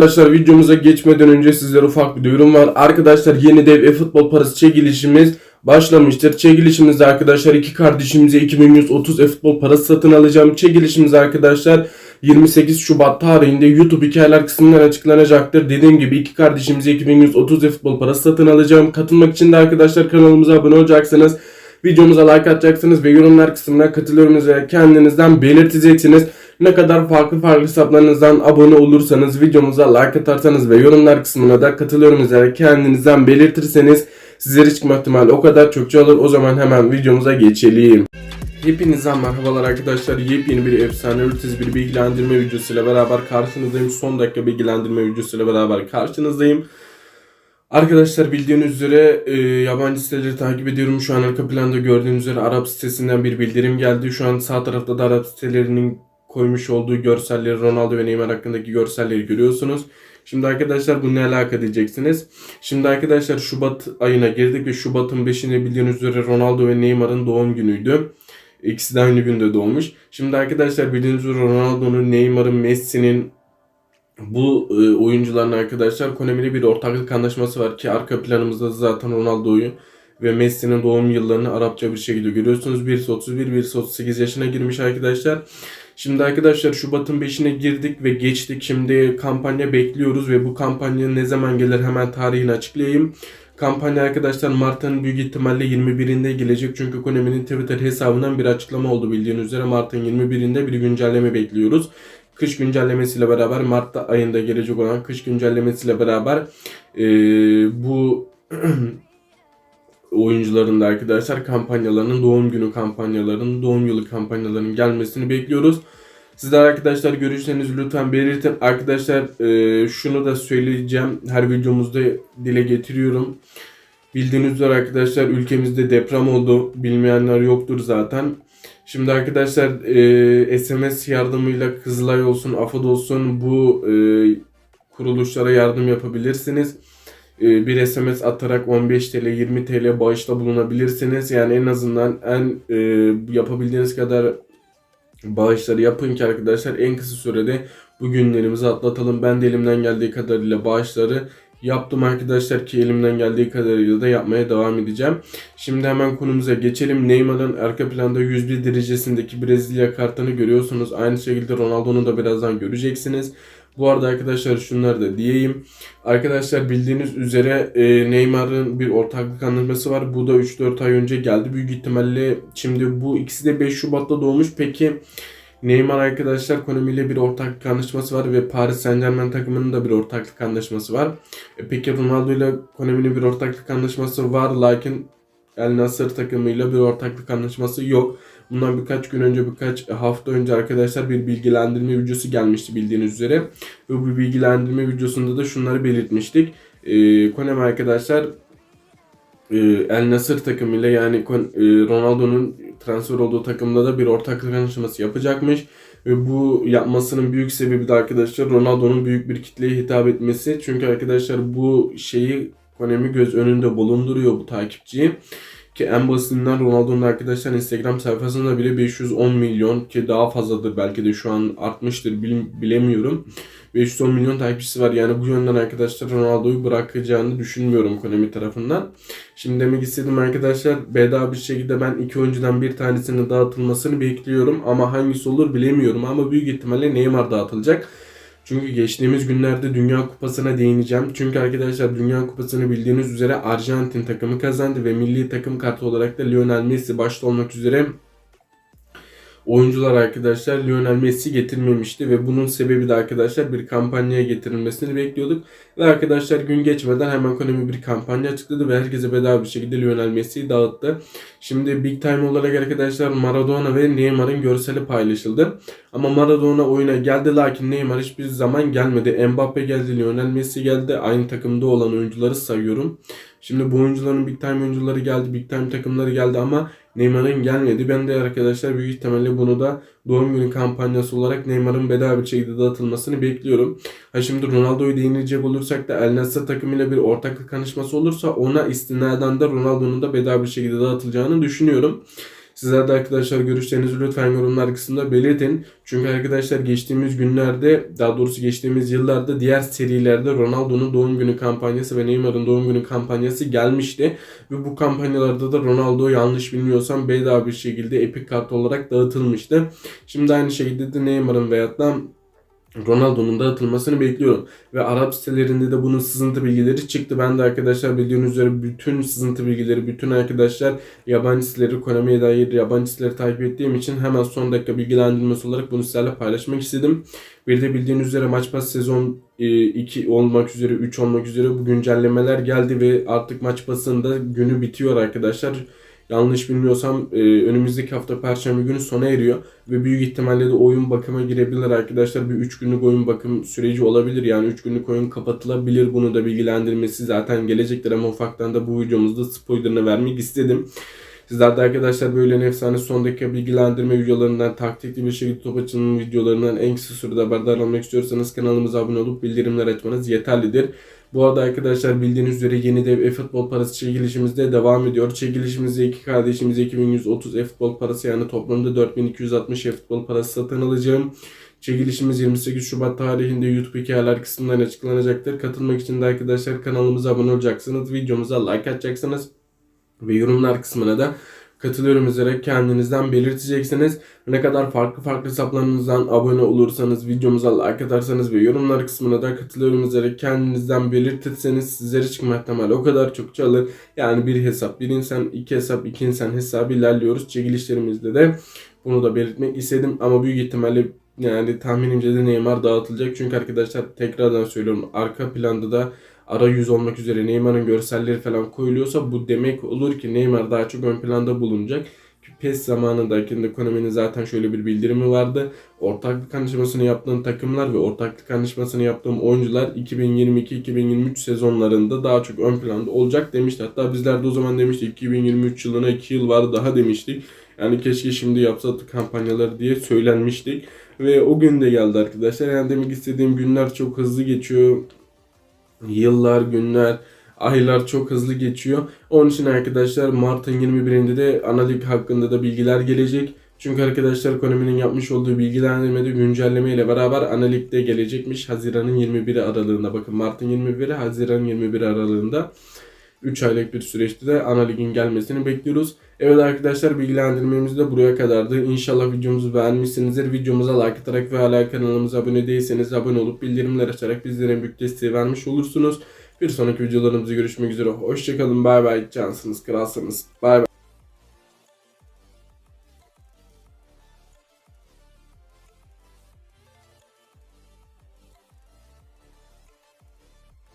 Arkadaşlar videomuza geçmeden önce sizlere ufak bir duyurum var. Arkadaşlar yeni dev e-futbol parası çekilişimiz başlamıştır. Çekilişimizde arkadaşlar iki kardeşimize 2130 e-futbol parası satın alacağım. Çekilişimiz arkadaşlar 28 Şubat tarihinde YouTube hikayeler kısmından açıklanacaktır. Dediğim gibi iki kardeşimize 2130 e-futbol parası satın alacağım. Katılmak için de arkadaşlar kanalımıza abone olacaksınız. Videomuza like atacaksınız ve yorumlar kısmına katılıyorsunuz ve kendinizden belirteceksiniz. Ne kadar farklı farklı hesaplarınızdan abone olursanız, videomuza like atarsanız ve yorumlar kısmına da katılıyorum kendinizden belirtirseniz sizlere çıkma ihtimali o kadar çokça olur. O zaman hemen videomuza geçelim. Hepinize merhabalar arkadaşlar. Yepyeni bir efsane üretiz bir bilgilendirme videosuyla beraber karşınızdayım. Son dakika bilgilendirme videosuyla beraber karşınızdayım. Arkadaşlar bildiğiniz üzere e, yabancı siteleri takip ediyorum. Şu an arka planda gördüğünüz üzere Arap sitesinden bir bildirim geldi. Şu an sağ tarafta da Arap sitelerinin koymuş olduğu görselleri Ronaldo ve Neymar hakkındaki görselleri görüyorsunuz. Şimdi arkadaşlar bu ne alaka diyeceksiniz. Şimdi arkadaşlar Şubat ayına girdik ve Şubat'ın 5'inde bildiğiniz üzere Ronaldo ve Neymar'ın doğum günüydü. İkisi de aynı günde doğmuş. Şimdi arkadaşlar bildiğiniz üzere Ronaldo'nun, Neymar'ın, Messi'nin bu e, oyuncuların arkadaşlar Konami'li bir ortaklık anlaşması var ki arka planımızda zaten Ronaldo'yu ve Messi'nin doğum yıllarını Arapça bir şekilde görüyorsunuz. Birisi 31, birisi 38 yaşına girmiş arkadaşlar. Şimdi arkadaşlar Şubat'ın 5'ine girdik ve geçtik. Şimdi kampanya bekliyoruz ve bu kampanya ne zaman gelir hemen tarihini açıklayayım. Kampanya arkadaşlar Mart'ın büyük ihtimalle 21'inde gelecek. Çünkü Konami'nin Twitter hesabından bir açıklama oldu bildiğiniz üzere. Mart'ın 21'inde bir güncelleme bekliyoruz. Kış güncellemesiyle beraber Mart ayında gelecek olan kış güncellemesiyle beraber eee, bu oyuncuların da arkadaşlar kampanyalarının doğum günü kampanyalarının doğum yılı kampanyalarının gelmesini bekliyoruz. Sizler arkadaşlar görüşlerinizi lütfen belirtin. Arkadaşlar e, şunu da söyleyeceğim. Her videomuzda dile getiriyorum. Bildiğiniz üzere arkadaşlar ülkemizde deprem oldu. Bilmeyenler yoktur zaten. Şimdi arkadaşlar e, SMS yardımıyla Kızılay olsun, AFAD olsun bu e, kuruluşlara yardım yapabilirsiniz. E, bir SMS atarak 15 TL 20 TL bağışta bulunabilirsiniz. Yani en azından en e, yapabildiğiniz kadar bağışları yapın ki arkadaşlar en kısa sürede bu günlerimizi atlatalım. Ben de elimden geldiği kadarıyla bağışları yaptım arkadaşlar ki elimden geldiği kadarıyla da yapmaya devam edeceğim. Şimdi hemen konumuza geçelim. Neymar'ın arka planda 101 derecesindeki Brezilya kartını görüyorsunuz. Aynı şekilde Ronaldo'nu da birazdan göreceksiniz. Bu arada arkadaşlar şunları da diyeyim. Arkadaşlar bildiğiniz üzere e, Neymar'ın bir ortaklık anlaşması var. Bu da 3-4 ay önce geldi. Büyük ihtimalle şimdi bu ikisi de 5 Şubat'ta doğmuş. Peki Neymar arkadaşlar Konami ile bir ortaklık anlaşması var ve Paris Saint Germain takımının da bir ortaklık anlaşması var. E, peki Ronaldo ile Konami'nin bir ortaklık anlaşması var. Lakin El Nasır takımıyla bir ortaklık anlaşması yok. Bundan birkaç gün önce birkaç hafta önce arkadaşlar bir bilgilendirme videosu gelmişti bildiğiniz üzere. Ve bu bilgilendirme videosunda da şunları belirtmiştik. Ee, Konami arkadaşlar e, El Nasır takımıyla yani e, Ronaldo'nun transfer olduğu takımda da bir ortaklık anlaşması yapacakmış. Ve bu yapmasının büyük sebebi de arkadaşlar Ronaldo'nun büyük bir kitleye hitap etmesi. Çünkü arkadaşlar bu şeyi Konami göz önünde bulunduruyor bu takipçiyi. Ki en basitinden Ronaldo'nun arkadaşlar Instagram sayfasında bile 510 milyon ki daha fazladır belki de şu an artmıştır bil- bilemiyorum. 510 milyon takipçisi var yani bu yönden arkadaşlar Ronaldo'yu bırakacağını düşünmüyorum Konami tarafından. Şimdi demek istedim arkadaşlar bedava bir şekilde ben iki oyuncudan bir tanesinin dağıtılmasını bekliyorum ama hangisi olur bilemiyorum ama büyük ihtimalle Neymar dağıtılacak. Çünkü geçtiğimiz günlerde Dünya Kupası'na değineceğim. Çünkü arkadaşlar Dünya Kupası'nı bildiğiniz üzere Arjantin takımı kazandı ve milli takım kartı olarak da Lionel Messi başta olmak üzere oyuncular arkadaşlar Lionel Messi getirmemişti ve bunun sebebi de arkadaşlar bir kampanyaya getirilmesini bekliyorduk. Ve arkadaşlar gün geçmeden hemen Konami bir kampanya açıkladı ve herkese bedava bir şekilde Lionel Messi'yi dağıttı. Şimdi Big Time olarak arkadaşlar Maradona ve Neymar'ın görseli paylaşıldı. Ama Maradona oyuna geldi lakin Neymar hiçbir zaman gelmedi. Mbappe geldi, Lionel Messi geldi. Aynı takımda olan oyuncuları sayıyorum. Şimdi bu oyuncuların Big Time oyuncuları geldi, Big Time takımları geldi ama Neymar'ın gelmedi. Ben de arkadaşlar büyük ihtimalle bunu da doğum günü kampanyası olarak Neymar'ın bedava bir şekilde dağıtılmasını bekliyorum. Ha şimdi Ronaldo'yu değinecek olursak da El Nassr takımıyla bir ortaklık anlaşması olursa ona istinaden de Ronaldo'nun da bedava bir şekilde dağıtılacağını düşünüyorum. Sizler de arkadaşlar görüşlerinizi lütfen yorumlar kısmında belirtin. Çünkü arkadaşlar geçtiğimiz günlerde daha doğrusu geçtiğimiz yıllarda diğer serilerde Ronaldo'nun doğum günü kampanyası ve Neymar'ın doğum günü kampanyası gelmişti. Ve bu kampanyalarda da Ronaldo yanlış bilmiyorsam bedava bir şekilde Epic kart olarak dağıtılmıştı. Şimdi aynı şekilde de Neymar'ın veyahut da Ronaldo'nun dağıtılmasını bekliyorum. Ve Arap sitelerinde de bunun sızıntı bilgileri çıktı. Ben de arkadaşlar bildiğiniz üzere bütün sızıntı bilgileri, bütün arkadaşlar yabancı siteleri, Konami'ye dair yabancı siteleri takip ettiğim için hemen son dakika bilgilendirmesi olarak bunu sizlerle paylaşmak istedim. Bir de bildiğiniz üzere maç pas sezon 2 olmak üzere, 3 olmak üzere bu güncellemeler geldi ve artık maç pasında günü bitiyor arkadaşlar. Yanlış bilmiyorsam e, önümüzdeki hafta Perşembe günü sona eriyor ve büyük ihtimalle de oyun bakıma girebilir arkadaşlar. Bir 3 günlük oyun bakım süreci olabilir. Yani 3 günlük oyun kapatılabilir. Bunu da bilgilendirmesi zaten gelecektir ama ufaktan da bu videomuzda spoilerını vermek istedim. Sizler de arkadaşlar böyle efsane son dakika bilgilendirme videolarından taktikli bir şekilde top açılımı videolarından en kısa sürede haberdar olmak istiyorsanız kanalımıza abone olup bildirimler açmanız yeterlidir. Bu arada arkadaşlar bildiğiniz üzere yeni dev e-futbol parası çekilişimiz de devam ediyor. Çekilişimizde iki kardeşimize 2130 e-futbol parası yani toplamda 4260 e-futbol parası satın alacağım. Çekilişimiz 28 Şubat tarihinde YouTube hikayeler kısmından açıklanacaktır. Katılmak için de arkadaşlar kanalımıza abone olacaksınız. Videomuza like atacaksınız. Ve yorumlar kısmına da katılıyorum üzere kendinizden belirteceksiniz. Ne kadar farklı farklı hesaplarınızdan abone olursanız, videomuza like atarsanız ve yorumlar kısmına da katılıyorum üzere kendinizden belirtirseniz sizlere çıkma ihtimali o kadar çok çalır. Yani bir hesap, bir insan, iki hesap, iki insan hesabı ilerliyoruz. Çekilişlerimizde de bunu da belirtmek istedim ama büyük ihtimalle yani tahminimce de Neymar dağıtılacak. Çünkü arkadaşlar tekrardan söylüyorum arka planda da arayüz olmak üzere Neymar'ın görselleri falan koyuluyorsa bu demek olur ki Neymar daha çok ön planda bulunacak. PES zamanındayken de Konami'nin zaten şöyle bir bildirimi vardı. Ortaklık anlaşmasını yaptığım takımlar ve ortaklık anlaşmasını yaptığım oyuncular 2022-2023 sezonlarında daha çok ön planda olacak demişti. Hatta bizler de o zaman demiştik 2023 yılına 2 yıl var daha demiştik. Yani keşke şimdi yapsaydık kampanyaları diye söylenmiştik. Ve o gün de geldi arkadaşlar. Yani demek istediğim günler çok hızlı geçiyor. Yıllar, günler, aylar çok hızlı geçiyor. Onun için arkadaşlar Mart'ın 21'inde de analik hakkında da bilgiler gelecek. Çünkü arkadaşlar Konami'nin yapmış olduğu bilgilendirmede güncelleme ile beraber analik de gelecekmiş. Haziran'ın 21'i aralığında. Bakın Mart'ın 21'i Haziran'ın 21'i aralığında. 3 aylık bir süreçte de analigin gelmesini bekliyoruz. Evet arkadaşlar bilgilendirmemiz de buraya kadardı. İnşallah videomuzu beğenmişsinizdir. Videomuza like atarak ve hala kanalımıza abone değilseniz abone olup bildirimler açarak bizlere büyük desteği vermiş olursunuz. Bir sonraki videolarımızda görüşmek üzere. Hoşçakalın. Bay bay. Cansınız, kralsınız. Bay bay.